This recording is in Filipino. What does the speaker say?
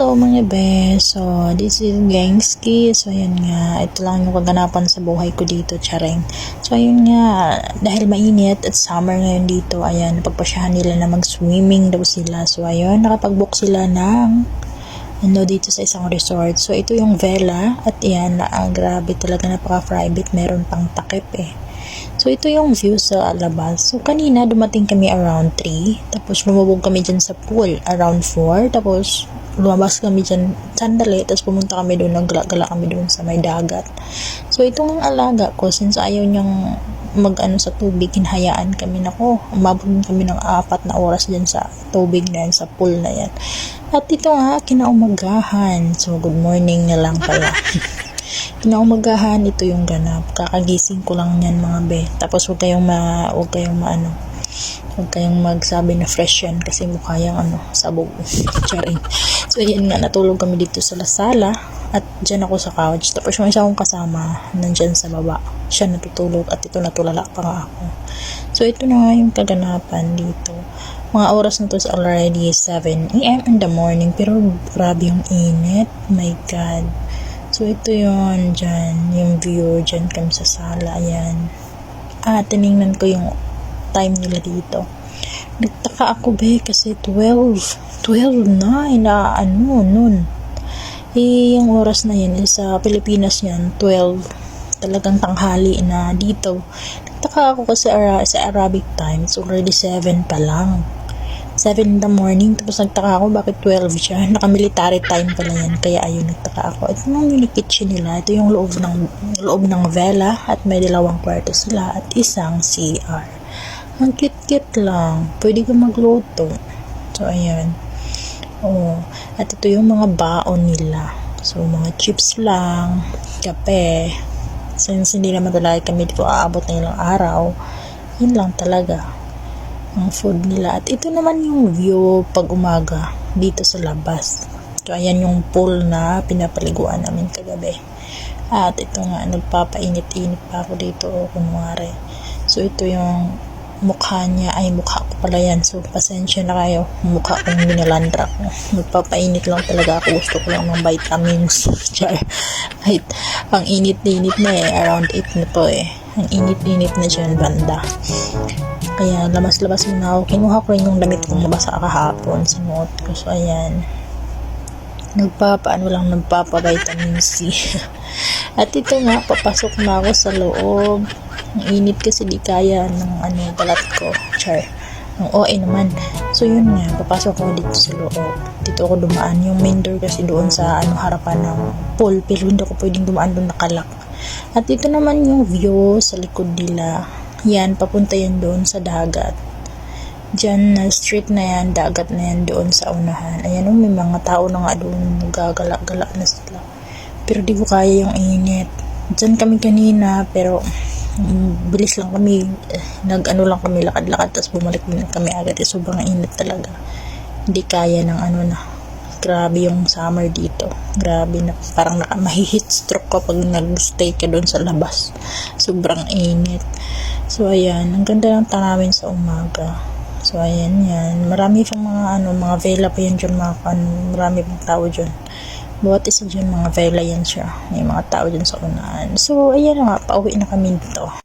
Hello mga bes. So, this is Gangski. So, ayan nga. Ito lang yung kaganapan sa buhay ko dito, charing. So, ayun nga. Dahil mainit at summer ngayon dito, ayan, napagpasyahan nila na mag-swimming daw sila. So, ayun, nakapag-book sila ng ano dito sa isang resort. So, ito yung Vela. At yan, na, ang grabe talaga napaka-private. Meron pang takip eh. So, ito yung view sa labas. So, kanina dumating kami around 3. Tapos, lumubog kami dyan sa pool around 4. Tapos, lumabas kami dyan sandali. Tapos, pumunta kami doon. Naggala-gala kami doon sa may dagat. So, itong alaga ko, since ayaw niyang mag-ano sa tubig, hinhayaan kami na ko. Umabot kami ng apat na oras dyan sa tubig na yan, sa pool na yan. At ito nga, kinaumagahan. So, good morning na lang pala. Kinaumagahan, ito yung ganap. Kakagising ko lang yan mga be. Tapos huwag kayong ma, huwag kayong maano, huwag kayong magsabi na fresh yan kasi mukha yung ano, sabog. Charing. So, yan nga, natulog kami dito sa lasala at dyan ako sa couch. Tapos yung isa kong kasama, nandyan sa baba. Siya natutulog at ito natulala pa nga ako. So, ito na nga yung kaganapan dito. Mga oras na to is already 7 a.m. in the morning. Pero grabe yung init. My God. So, ito yon dyan. Yung view dyan kami sa sala. Ayan. Ah, tiningnan ko yung time nila dito. Nagtaka ako be kasi 12. 12 na. Ina, ano, nun. Eh, yung oras na yun, eh, sa Pilipinas yan, 12. Talagang tanghali na dito. Nagtaka ako kasi ara, sa Arabic time, it's already 7 pa lang. 7 in the morning, tapos nagtaka ako bakit 12 siya. Naka-military time pala yan, kaya ayun, nagtaka ako. Ito yung mini kitchen nila, ito yung loob ng, loob ng vela, at may dalawang kwarto sila, at isang CR. Ang cute-cute lang, pwede ka magluto. So, ayan. Oo. At ito yung mga baon nila. So, mga chips lang, kape. Since hindi naman talaga kami dito aabot na ilang araw, yun lang talaga ang food nila. At ito naman yung view pag umaga dito sa labas. So, ayan yung pool na pinapaliguan namin kagabi. At ito nga, nagpapainit-init pa ako dito, kunwari. So, ito yung mukha niya, ay mukha ko pala yan. So, pasensya na kayo. Mukha kong binalandra ko. Nagpapainit lang talaga ako. Gusto ko lang ng vitamins. Char. Kahit, ang init-init na eh. Around 8 na po eh. Ang init-init na dyan banda. Kaya, labas-labas muna ako. Kinuha ko rin yung damit kong nabasa kahapon. Sinuot ko. So, ayan. Nagpapaano lang, nagpapa-vitamin C. At ito nga, papasok na ako sa loob. Ang init kasi di kaya ng ano, balat ko. Char. Ang OA naman. So, yun nga, papasok ako dito sa loob. Dito ako dumaan. Yung main door kasi doon sa ano, harapan ng pool. Pero hindi ako pwedeng dumaan doon nakalak. At ito naman yung view sa likod nila. Yan, papunta yan doon sa dagat. Diyan na street na yan, dagat na yan doon sa unahan. Ayan o, may mga tao na nga doon, gagala-gala na sila. Pero di ko kaya yung init. Diyan kami kanina, pero bilis lang kami, eh, nag-ano lang kami, lakad-lakad, tapos bumalik din kami agad. Eh, sobrang init talaga. Hindi kaya ng ano na, grabe yung summer dito. Grabe na, parang naka, mahihit stroke kapag nag-stay ka doon sa labas. Sobrang init. So, ayan, ang ganda ng tanawin sa umaga. So, ayan yan. Marami pang mga, ano, mga vela pa yan dyan, mga, ano, marami pang tao dyan. Bawat isa dyan, mga yan siya. May mga tao dyan sa unahan. So, ayan nga, pauwi na kami dito.